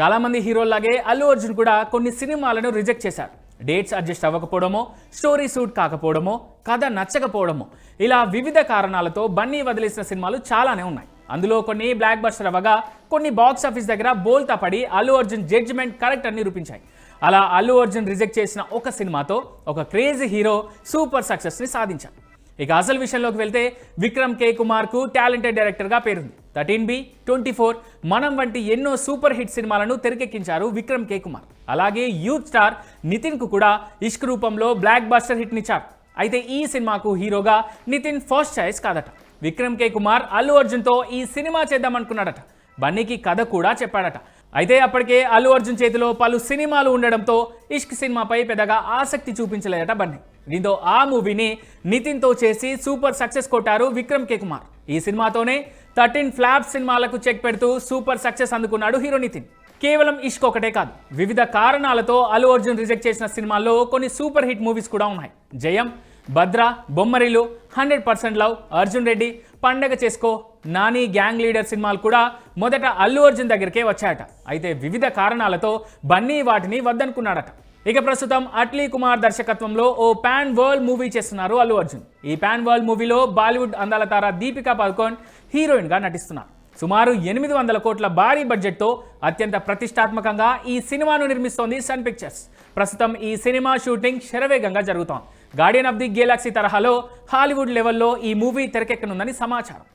చాలామంది హీరోల్లాగే అల్లు అర్జున్ కూడా కొన్ని సినిమాలను రిజెక్ట్ చేశారు. డేట్స్ అడ్జస్ట్ అవ్వకపోవడమో స్టోరీ సూట్ కాకపోవడమో కథ నచ్చకపోవడమో ఇలా వివిధ కారణాలతో బన్నీ వదిలేసిన సినిమాలు చాలానే ఉన్నాయి. అందులో కొన్ని బ్లాక్ బస్టర్ అవ్వగా కొన్ని బాక్స్ ఆఫీస్ దగ్గర బోల్తా పడి అల్లు అర్జున్ జడ్జిమెంట్ కరెక్ట్ అని నిరూపించాయి. అలా అల్లు అర్జున్ రిజెక్ట్ చేసిన ఒక సినిమాతో ఒక క్రేజీ హీరో సూపర్ సక్సెస్ని సాధించారు. ఇక అసలు విషయంలోకి వెళ్తే విక్రమ్ కే. కుమార్కు టాలెంటెడ్ డైరెక్టర్గా పేరుంది. థర్టీన్ బి ట్వంటీ ఫోర్ మనం వంటి ఎన్నో సూపర్ హిట్ సినిమాలను తెరకెక్కించారు విక్రమ్ కే. కుమార్. అలాగే యూత్ స్టార్ నితిన్కు కూడా ఇష్క్ రూపంలో బ్లాక్ బస్టర్ హిట్నిచ్చారు. అయితే ఈ సినిమాకు హీరోగా నితిన్ ఫస్ట్ చాయిస్ కాదట. విక్రమ్ కే. కుమార్ అల్లు అర్జున్తో ఈ సినిమా చేద్దామనుకున్నాడట. బన్నీకి కథ కూడా చెప్పాడట. అయితే అప్పటికే అల్లు అర్జున్ చేతిలో పలు సినిమాలు ఉండడంతో ఇష్క్ సినిమాపై పెద్దగా ఆసక్తి చూపించలేదట బన్నీ. దీంతో ఆ మూవీని నితిన్తో చేసి సూపర్ సక్సెస్ కొట్టారు విక్రమ్ కే కుమార్. ఈ సినిమాతోనే థర్టీన్ ఫ్లాప్ సినిమాలకు చెక్ పెడుతూ సూపర్ సక్సెస్ అందుకున్నాడు హీరో నితిన్. కేవలం ఇష్క్ ఒకటే కాదు వివిధ కారణాలతో అల్లు అర్జున్ రిజెక్ట్ చేసిన సినిమాల్లో కొన్ని సూపర్ హిట్ మూవీస్ కూడా ఉన్నాయి. Jayam Bhadra Bommarillu hundred percent love Arjun Reddy Pandaga Chesko Nani gang leader సినిమాలు కూడా మొదట అల్లు అర్జున్ దగ్గరికే వచ్చాయట. అయితే వివిధ కారణాలతో బన్నీ వాటిని వద్దనుకున్నాడట. ఇక ప్రస్తుతం అట్లీ కుమార్ దర్శకత్వంలో ఓ పాన్ వరల్డ్ మూవీ చేస్తున్నారు అల్లు అర్జున్. ఈ పాన్ వరల్డ్ మూవీలో బాలీవుడ్ అందాల తార దీపికా పదుకోన్ హీరోయిన్గా నటిస్తున్నారు. సుమారు ఎనిమిది వందల కోట్ల భారీ బడ్జెట్తో అత్యంత ప్రతిష్టాత్మకంగా ఈ సినిమాను నిర్మిస్తోంది సన్ పిక్చర్స్. ప్రస్తుతం ఈ సినిమా షూటింగ్ శరవేగంగా జరుగుతోంది. గార్డియన్ ఆఫ్ ది గేలాక్సీ తరహాలో హాలీవుడ్ లెవెల్లో ఈ మూవీ తెరకెక్కనుందని సమాచారం.